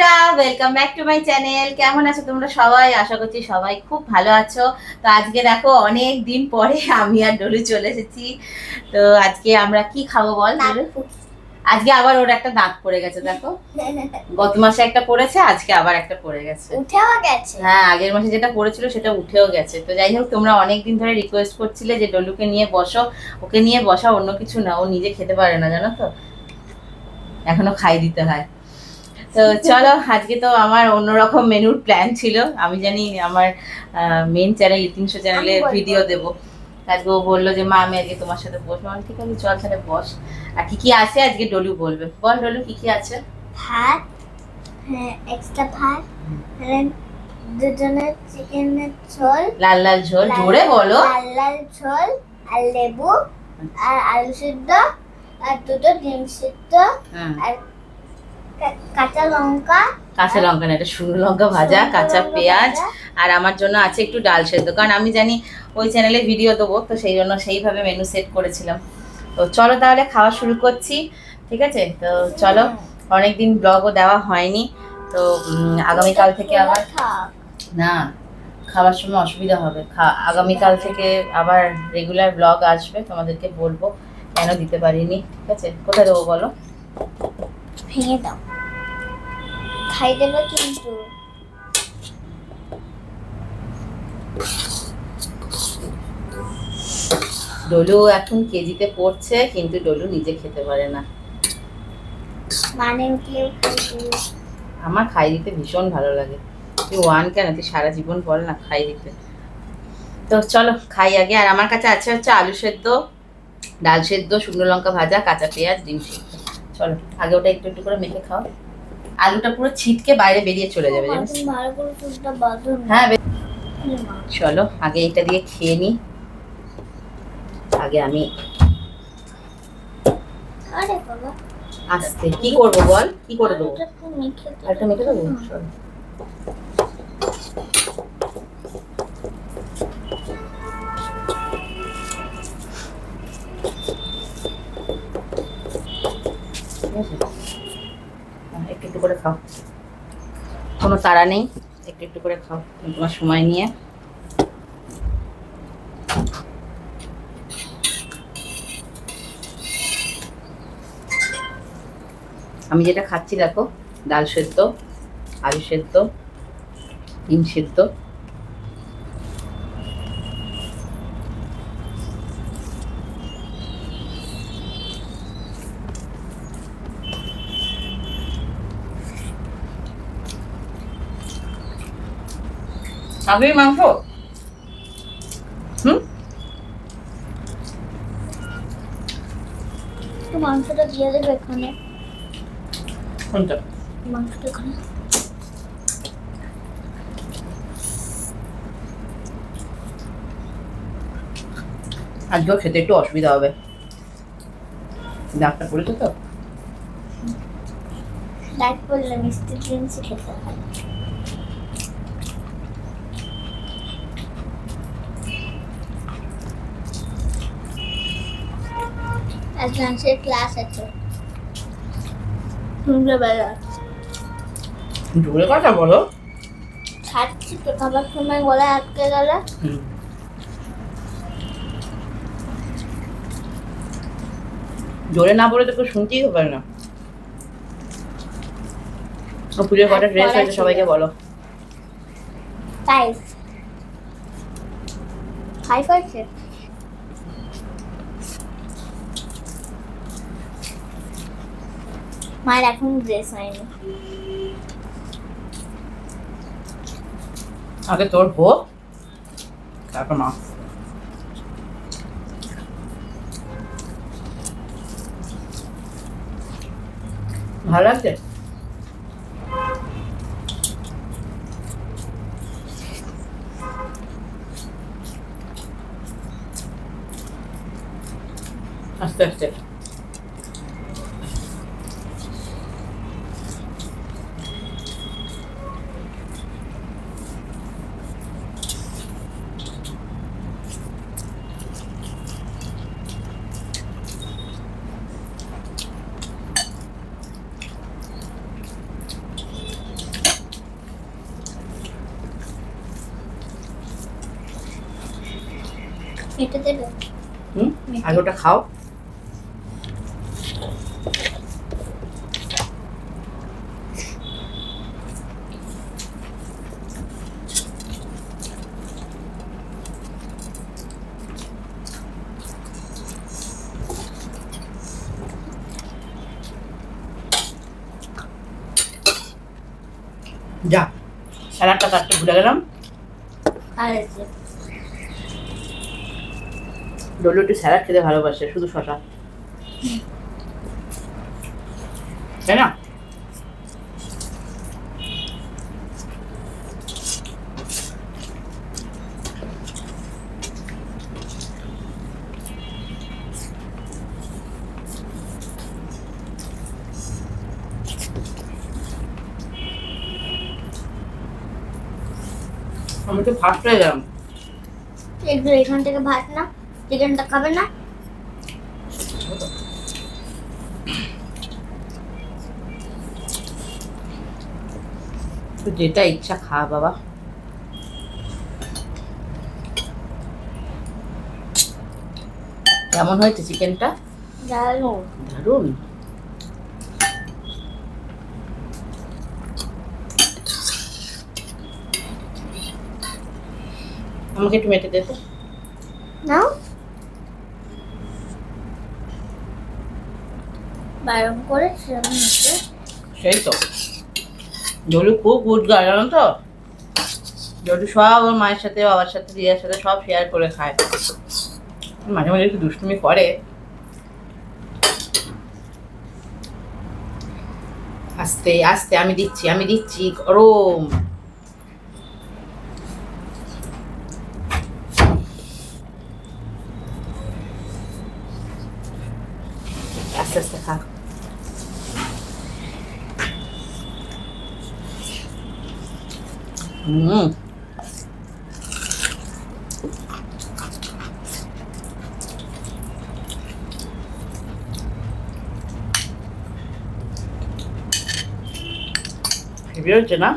বন্ধুরা welcome back to my channel কেমন আছো তোমরা সবাই? আশা করছি সবাই খুব ভালো আছো। তো আজকে দেখো অনেক দিন পরে আমি আর ডলু চলে এসেছি। তো আজকে আমরা কি খাব বল আজকে আবার ওর একটা দাঁত পড়ে গেছে দেখো। গত মাসে একটা পড়েছে আজকে আবার একটা পড়ে গেছে। উঠেও গেছে। হ্যাঁ আগের মাসে যেটা পড়েছিল সেটা উঠেও গেছে। তো যাই হোক তোমরা অনেক দিন ধরে রিকোয়েস্ট করছিলে যে ডলুকে নিয়ে বসো। ওকে নিয়ে বসা অন্য কিছু না ও নিজে খেতে পারে না জানো তো? এখনও খাই দিতে হয়। তো চলো আজকে তো আমার অন্যরকম মেনুর প্ল্যান ছিল। আমি জানি আমার মেন চ্যানেল তিনশো চ্যানেলে ভিডিও দেবো। আজকে ও বলল যে মা আমি আজকে তোমার সাথে বসবো। আমি ঠিক আছে চল তাহলে বস। আর কি কি আছে আজকে ডলু বলবে? বল ডলু কি কি আছে? ভাত এক্সট্রা ভাত হ্যাঁ দুজনের চিকেনের ঝোল লাল লাল ঝোল জোরে বলো। লাল লাল ঝোল আর লেবু আর আলু সিদ্ধ আর দুটো ডিম সিদ্ধ আর কাঁচা লঙ্কা কাঁচা লঙ্কা না এটা শুকনো লঙ্কা ভাজা কাঁচা পেঁয়াজ আর আমার জন্য আছে একটু ডাল সেদ্ধ। কারণ আমি জানি ওই চ্যানেলে ভিডিও দেবো তো সেই জন্য সেইভাবে মেনু সেট করেছিলাম। তো চলো তাহলে খাওয়া শুরু করছি ঠিক আছে? তো চলো অনেকদিন ব্লগও দেওয়া হয়নি তো আগামীকাল থেকে আবার না খাওয়ার সময় অসুবিধা হবে। আগামীকাল থেকে আবার রেগুলার ব্লগ আসবে তোমাদেরকে বলব কেন দিতে পারিনি ঠিক আছে? কোথায় দেবো বলো? ভেঙে দাও। খাই দেবে কিন্তু। ডলু এখন কেজিতে পড়ছে কিন্তু ডলু নিজে খেতে পারে না। মানে কেউ আমার খাই দিতে ভীষণ ভালো লাগে। তুই ওয়ান কেন? তুই সারা জীবন বল না খাই দিতে। তো চলো খাই আগে। আর আমার কাছে আছে হচ্ছে আলু সেদ্ধ ডাল সেদ্ধ শুকনো লঙ্কা ভাজা কাঁচা পেঁয়াজ ডিম সেদ্ধ। চলো আগে ওটা একটু একটু করে মেখে খাও। আলুটা পুরো ছিটকে বাইরে বেরিয়ে চলে যাবে। হ্যাঁ। চলো আগে এটা দিয়ে খেয়ে নি আগে আমি আসতে কি করব বল কি করে দেবো মেখে আরেকটা মেখে দেবো চলো। ঠিক আছে? একটু একটু করে খাও। কোনো তাড়া নেই, একটু একটু করে খাও, তোমার সময় নিয়ে। আমি যেটা খাচ্ছি, দেখো, ডাল সেদ্ধ, আলু সেদ্ধ, ডিম সেদ্ধ। খাবি মাংস? হুম? মাংসটা দিয়ে দেবে এখানে। কোনটা? মাংসটা এখানে। আজকেও খেতে একটু অসুবিধা হবে। ডাক্তার পড়েছে তো? ডাইট করলে মিষ্টি খেতে হয়। লাঞ্চের ক্লাস আছে। সন্ধ্যেবেলা জোরে কথা বলো। খাচ্ছি তো খাবার সময় গলায় আটকে গেলে। হুম। জোরে না বলে তো কেউ শুনতেই পারে না। পুজোর কটা ড্রেস পড়া হয়েছে সবাইকে বলো। ফাইভ ফাইভ হয়েছে মায়ের এখন ড্রেস হয়নি। আগে তোর হোক তারপর মা। ভালো লাগছে? আস্তে আস্তে। এটা দেবে হুম আগে ওটা খাও যা স্যালাডটা কাটতে ভুলে গেলাম আর আছে ডলু একটু স্যালাড খেতে ভালোবাসে, শুধু শশা। তাই না? আমি তো ফার্স্ট হয়ে গেলাম এখান থেকে ভাত না চিকেনটা খাবে না? তো যেটা ইচ্ছা খা বাবা। কেমন হয়েছে চিকেনটা? জানো দারুণ। আমাকে একটু মেটে দে তো। নাও। বারণ করে সেই তো। জলু খুব গুড জানো তো? জলু সব ওর মায়ের সাথে, বাবার সাথে দিদার সাথে সব শেয়ার করে খায়। মাঝে মাঝে একটু দুষ্টুমি করে। আস্তে আস্তে আমি দিচ্ছি আমি দিচ্ছি, গরম আস্তে আস্তে খা হুম হেভি হচ্ছে না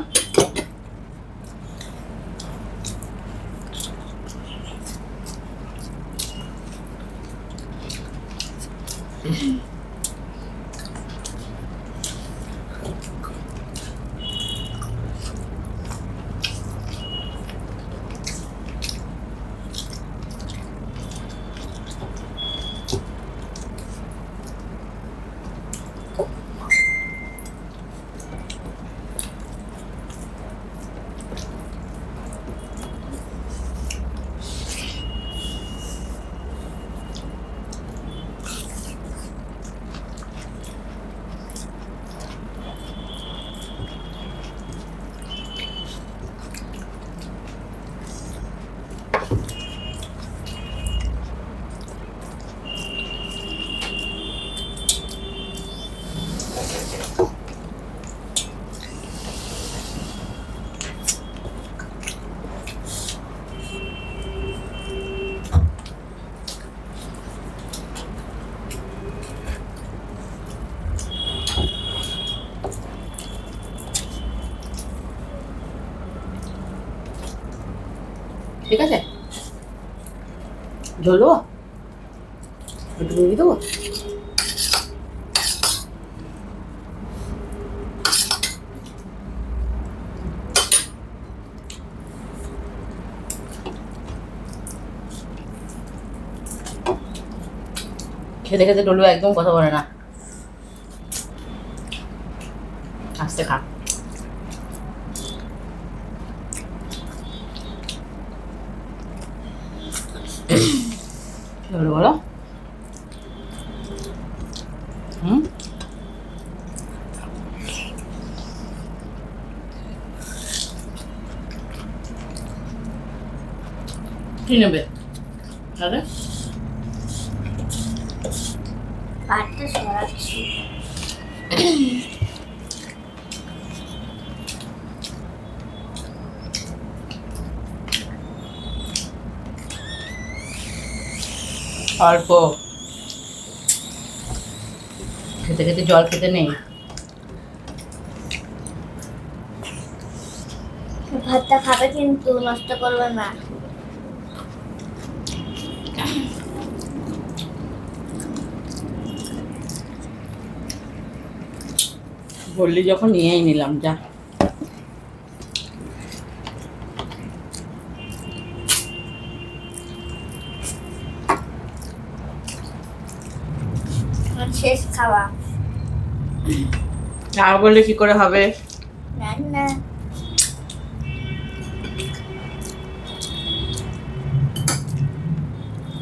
ঠিক আছে জল দেবো একটু দিয়ে দেবো খেতে খেতে ডলু একদম কথা বলে না আস্তে খা কি হলো বলো হুম কি নেবে আরে অল্প। খেতে খেতে জল খেতে নেই। ভাতটা খাবে কিন্তু নষ্ট করবে না। বললি যখন নিয়েই নিলাম যা। আমার শেষ খাওয়া। না বললে কি করে হবে? রান্না।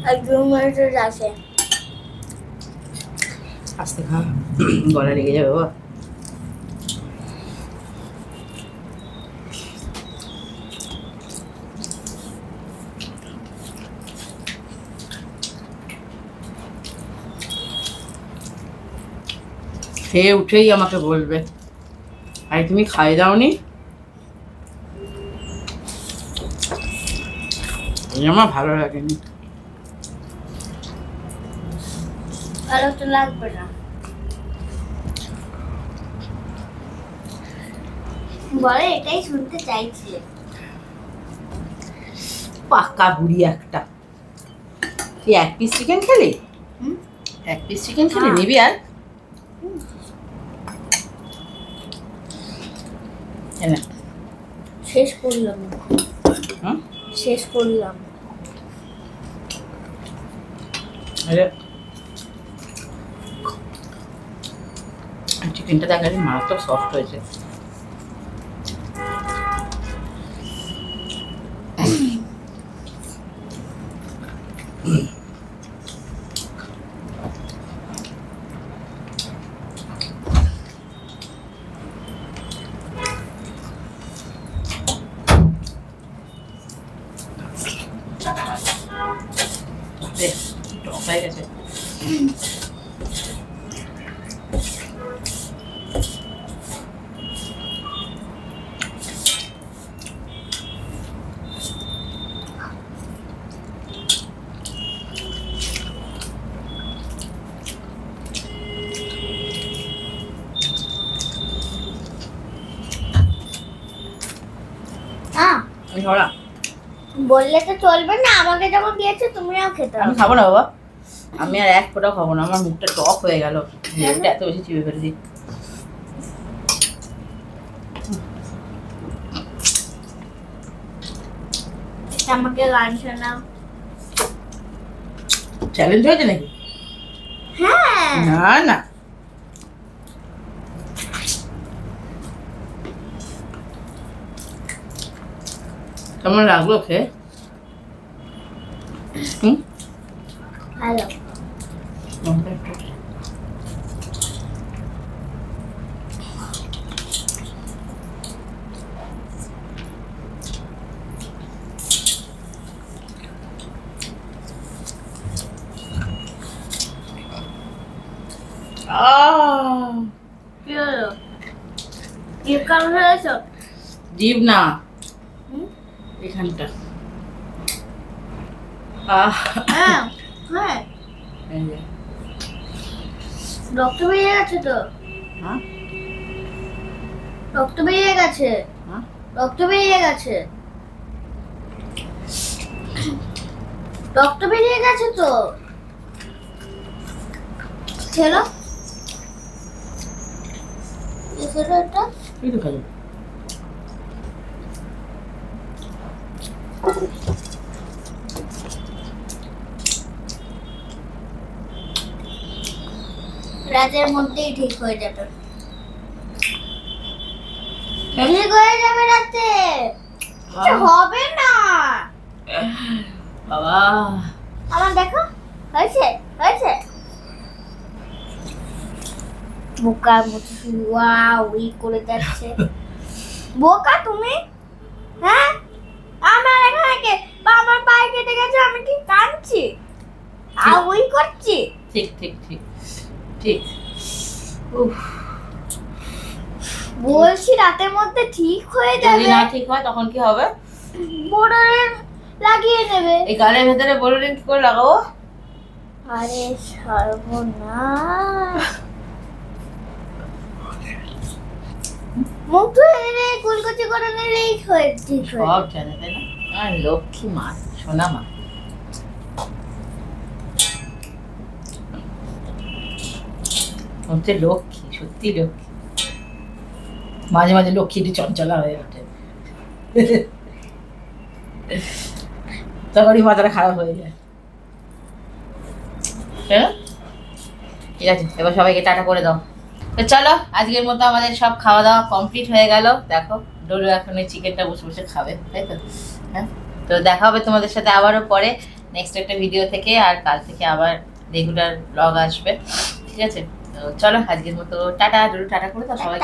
আর দু মিনিট আছে। আস্তে খা। গলা লেগে যাবে বাবা খেয়ে উঠেই আমাকে বলবে। আরে তুমি খাই দাওনি? আমার ভালো লাগেনি। ভালো তো লাগবে না। বলে এটাই শুনতে চাইছিলে পাকা বুড়ি একটা। তুই এক পিস চিকেন খেলি? হুম? এক পিস চিকেন খেলি। নিবি আর এই নে। শেষ করলাম? শেষ করলাম। আরে। চিকেনটা দেখালে মারাত্মক সফট হয়েছে। বাপরে, টক হয়ে গেছে না বললে তো চলবে না আমাকে যখন দিয়েছ তুমিও খেতে আমি খাব না বাবা। আমি আর এক ফোঁটাও খাব না আমার মুখটা টক হয়ে গেল। লেবুটা এত বেশি চিপে ফেলেছি। আমাকে গান শোনাও। চ্যালেঞ্জ হয়েছে নাকি? হ্যাঁ। না না। কেমন লাগলো খেয়ে হুম ভালো লঙ্কা একটু। আহ, কি হলো কি এখানটা। আহ। হ্যাঁ হ্যাঁ। রক্ত বেরিয়ে গেছে তো? হ্যাঁ। রক্ত বেরিয়ে গেছে? হ্যাঁ। রক্ত বেরিয়ে গেছে? রক্ত বেরিয়ে গেছে তো? ছেলো ছেলো এটা এই তো খালি রাতের মধ্যেই ঠিক হয়ে যাবে। ঠিক হয়ে যাবে রাতে। হবে না। বাবা। আমার দেখো হয়েছে হয়েছে। বোকার মতো ওয়াও ই করে যাচ্ছে। বোকা তুমি হ্যাঁ আমার এখানে কে বা আমার পায়ে কেটে গেছে আমি কি কাঁদছি আর করছি ঠিক ঠিক ঠিক ঠিক। উফ। বলছি রাতের মধ্যে ঠিক হয়ে যদি যাবে। না ঠিক হয় তখন কি হবে? লাগিয়ে নেবে। এই গালের ভেতরে কি করে লাগাবো? আরে সর্বনাশ। মুখ ধুয়ে নিলে কুলকুচি করে নিলেই হয়ে ঠিক হয়ে সব জানে তাই না? আর লক্ষ্মী মা সোনা মা। হচ্ছে লক্ষ্মী, সত্যি লক্ষ্মী। মাঝে মাঝে লক্ষ্মী লক্ষ্মীটি চঞ্চলা হয়ে ওঠে। তখনই মাথাটা খারাপ হয়ে যায়। হ্যাঁ? ঠিক আছে, এবার সবাইকে টাটা করে দাও। তো চলো, আজকের মতো আমাদের সব খাওয়া দাওয়া কমপ্লিট হয়ে গেল। দেখো, ডোলু এখন এই চিকেনটা বসে বসে খাবে, তাই তো? হ্যাঁ? তো দেখা হবে তোমাদের সাথে আবারও পরে নেক্সট একটা ভিডিও থেকে, আর কাল থেকে আবার রেগুলার ব্লগ আসবে। ঠিক আছে? চলো আজকের মতো টাটা টাটা করে তো সবাই